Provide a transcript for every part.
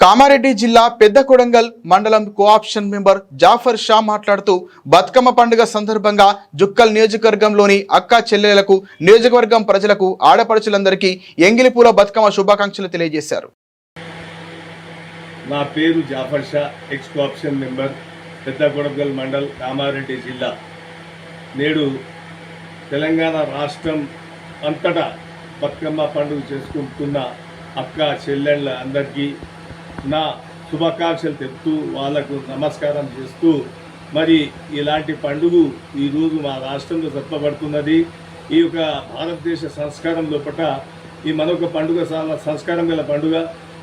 కామారెడ్డి జిల్లా పెద్ద కొడంగల్ మండలం కోఆప్షన్ మెంబర్ జాఫర్ షా మాట్లాడుతూ బతుకమ్మ పండుగ సందర్భంగా జుక్కల్ నియోజకవర్గంలోని అక్క చెల్లెలకు నియోజకవర్గం ప్రజలకు ఆడపడుచులందరికీ ఎంగిలిపూల బతుకమ్మ శుభాకాంక్షలు తెలియజేశారు. నా పేరు Jafar Shah ex co-option member Pedda Kodagal mandal Kamareddy జిల్లా. నేడు తెలంగాణ రాష్ట్రం అంతటా బతుకమ్మ పండుగ చేసుకుంటున్న అక్క చెల్లెళ్ళ అందరికీ నా శుభాకాంక్షలు తెలుపుతూ వాళ్ళకు నమస్కారం చేస్తూ మరి ఇలాంటి పండుగ ఈరోజు మా రాష్ట్రంలో జరపబడుతున్నది. ఈ యొక్క భారతదేశ సంస్కారం లోపల ఈ మనొక పండుగ చాలా సంస్కారం గల పండుగ.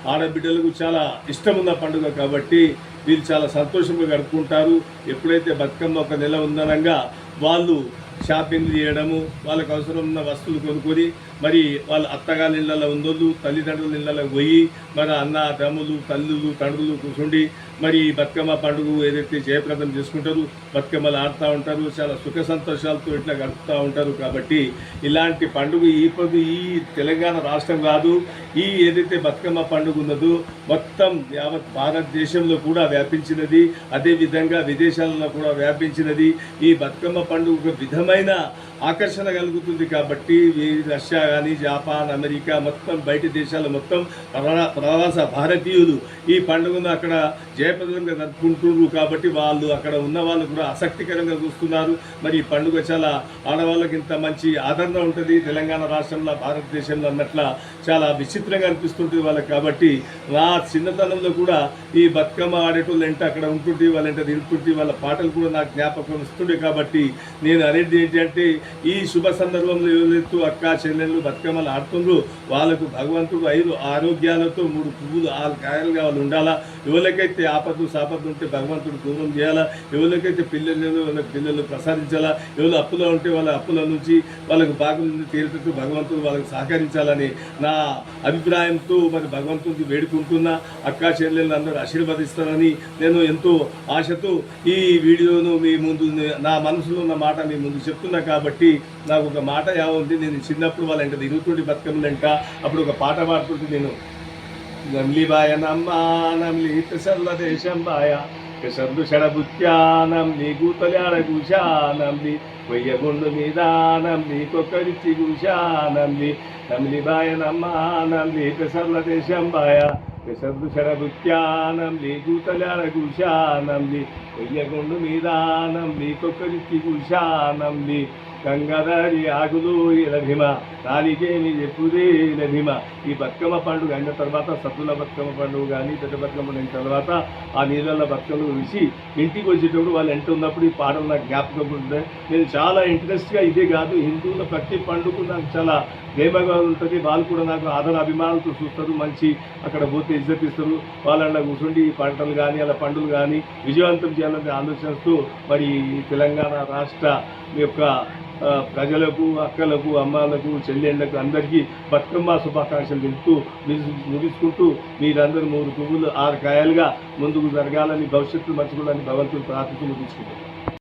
ఆడబిడ్డలకు చాలా ఇష్టమున్న పండుగ కాబట్టి వీళ్ళు చాలా సంతోషంగా గడుపుకుంటారు. ఎప్పుడైతే బతుకమ్మ ఒక నెల ఉందనంగా వాళ్ళు షాపింగ్ చేయడము వాళ్ళకు అవసరం ఉన్న వస్తువులు కొనుక్కొని మరి వాళ్ళ అత్తగారి ఇళ్ళలో ఉందోళ్ళు తల్లిదండ్రుల ఇళ్ళలో పోయి మరి అన్న తమ్ములు తల్లులు తండ్రులు కూర్చుండి మరి ఈ బతుకమ్మ పండుగ ఏదైతే జయప్రదం చేసుకుంటారు బతుకమ్మలు ఆడుతూ ఉంటారు చాలా సుఖ సంతోషాలతో ఇట్లా గడుపుతూ ఉంటారు కాబట్టి ఇలాంటి పండుగ ఈ పది ఈ తెలంగాణ రాష్ట్రం కాదు ఈ ఏదైతే బతుకమ్మ పండుగ ఉన్నదో మొత్తం యావత్ భారతదేశంలో కూడా వ్యాపించినది అదేవిధంగా విదేశాలలో కూడా వ్యాపించినది ఈ బతుకమ్మ పండుగ ఒక విధమైన ఆకర్షణ కలుగుతుంది కాబట్టి ఈ రష్యా కానీ జపాన్ అమెరికా మొత్తం బయట దేశాలు మొత్తం ప్రవాస భారతీయులు ఈ పండుగను అక్కడ జయప్రదంగా జరుపుకుంటున్నారు కాబట్టి వాళ్ళు అక్కడ ఉన్న వాళ్ళు కూడా ఆసక్తికరంగా చూస్తున్నారు. మరి ఈ పండుగ చాలా ఆడవాళ్ళకి ఇంత మంచి ఆదరణ ఉంటుంది. తెలంగాణ రాష్ట్రంలో భారతదేశంలో అన్నట్ల చాలా విచిత్రంగా అనిపిస్తుంటుంది వాళ్ళకి కాబట్టి నా చిన్నతనంలో కూడా ఈ బతుకమ్మ ఆడేటోళ్ళు ఎంట అక్కడ ఉంటుంటే వాళ్ళంటే ఎంట తింటుంటే వాళ్ళ పాటలు కూడా నాకు జ్ఞాపకం వస్తుండే కాబట్టి నేను అనేది ఏంటంటే ఈ శుభ సందర్భంలో ఎవరైతే అక్క చెల్లెళ్ళు బతుకమ్మలు ఆడుతుండ్రు. వాళ్ళకు భగవంతుడు ఐదు ఆరోగ్యాలతో మూడు పువ్వులు ఆరు కాయలుగా వాళ్ళు ఉండాలా? ఎవరికైతే ఆపద సాపద ఉంటే భగవంతుడు దూరం చేయాలా? ఎవరికైతే పిల్లలు వాళ్ళకి పిల్లలు ప్రసాదించాలా? ఎవరు అప్పులో ఉంటే వాళ్ళ అప్పుల నుంచి వాళ్ళకు బాగుంది నుండి తీరుతూ భగవంతుడు వాళ్ళకి సహకరించాలని నా అభిప్రాయంతో మరి భగవంతుడికి వేడుకుంటున్నా. అక్కా చెల్లెళ్ళు అందరూ ఆశీర్వదిస్తారని నేను ఎంతో ఆశతో ఈ వీడియోను మీ ముందు నా మనసులో ఉన్న మాట మీ ముందు చెప్తున్నా కాబట్టి నాకు ఒక మాట యా ఉంది. నేను చిన్నప్పుడు వాళ్ళ ఇంట తిరుగుతుంటే బతుకమ్మలంట అప్పుడు ఒక పాట పాడుతుంటే నేను నమ్లి బాయ నమ్మా నమ్లి పెసర్ల దేశం బాయ ప్రసర్లు షడబుత్యా నమ్లి గూతలాడ గుషా నమ్లి వెయ్యగుండు మీద నమ్లి కొక్కరిచ్చి గుషా నమ్లి నమ్లి బాయ నమ్మా నమ్లి పెసర్ల దేశం బాయ. పెసర్లు షడబుత్యా నమ్లి గూతలాడ గుషా నమ్లి వెయ్యగుండు మీద కొక్కరికి కొక్కరిచ్చి గుషా గంగాధారి ఆగులు లభిమ నాలిగేమి ఎప్పుడే లభిమ ఈ బతుకమ్మ పండుగ అయిన తర్వాత సత్తుల బతుకమ్మ పండుగ కానీ పెద్ద బతుకమ్మ అయిన తర్వాత ఆ నీళ్ళ బతుకమ్మలు విసి ఇంటికి వచ్చేటప్పుడు వాళ్ళు ఎంట ఉన్నప్పుడు ఈ పాటలు నాకు జ్ఞాపకం ఉంటుంది నేను చాలా ఇంట్రెస్ట్గా ఇదే కాదు హిందువుల ప్రతి పండుగ నాకు చాలా ప్రేమగా ఉంటుంది వాళ్ళు కూడా నాకు ఆదర అభిమానులతో చూస్తారు. మంచి అక్కడ పోతే ఇజ్జతిస్తారు వాళ్ళ కూర్చుండి ఈ పంటలు కానీ అలా పండుగలు కానీ విజయవంతం చేయాలని ఆలోచిస్తూ మరి ఈ తెలంగాణ రాష్ట్ర యొక్క ప్రజలకు అక్కలకు అమ్మాలకు చెల్లెళ్ళకు అందరికీ బతుకమ్మ శుభాకాంక్షలు తెలుపుతూ ముగించుకుంటూ మీరందరూ మూడు పువ్వులు ఆరు కాయలుగా ముందుకు జరగాలని భవిష్యత్తు మర్చిపోవాలని భగవంతుడు ప్రార్థిస్తూ ముగించుకుంటారు